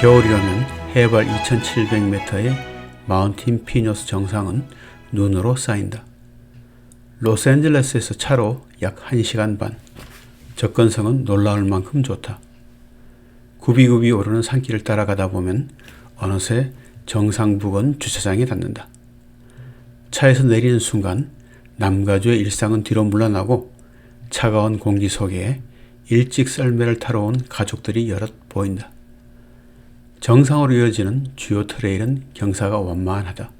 겨울이라면 해발 2700m의 마운틴 피노스 정상은 눈으로 쌓인다. 로스앤젤레스에서 차로 약 1시간 반. 접근성은 놀라울 만큼 좋다. 굽이굽이 오르는 산길을 따라가다 보면 어느새 정상 부근 주차장에 닿는다. 차에서 내리는 순간 남가주의 일상은 뒤로 물러나고 차가운 공기 속에 일찍 썰매를 타러 온 가족들이 여럿 보인다. 정상으로 이어지는 주요 트레일은 경사가 완만하다.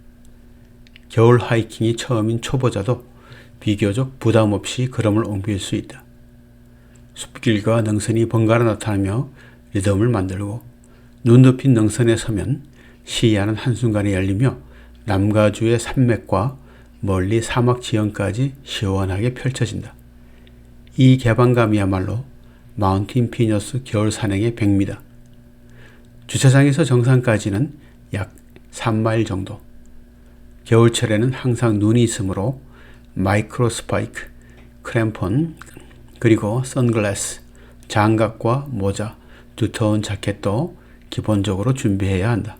겨울 하이킹이 처음인 초보자도 비교적 부담 없이 걸음을 옮길 수 있다. 숲길과 능선이 번갈아 나타나며 리듬을 만들고 눈 덮인 능선에 서면 시야는 한순간에 열리며 남가주의 산맥과 멀리 사막 지형까지 시원하게 펼쳐진다. 이 개방감이야말로 마운틴 피너스 겨울 산행의 백미다. 주차장에서 정상까지는 약 3마일 정도. 겨울철에는 항상 눈이 있으므로 마이크로 스파이크, 크램폰, 그리고 선글라스, 장갑과 모자, 두터운 자켓도 기본적으로 준비해야 한다.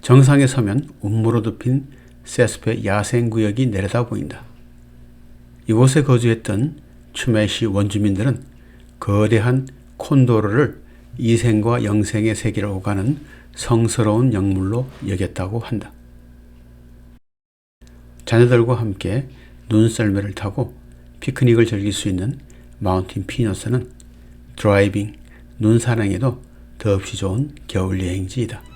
정상에 서면 운무로 덮인 세스페 야생구역이 내려다 보인다. 이곳에 거주했던 추메시 원주민들은 거대한 콘도르를 이생과 영생의 세계를 오가는 성스러운 영물로 여겼다고 한다. 자녀들과 함께 눈썰매를 타고 피크닉을 즐길 수 있는 마운틴 피너스는 드라이빙, 눈사랑에도 더없이 좋은 겨울 여행지이다.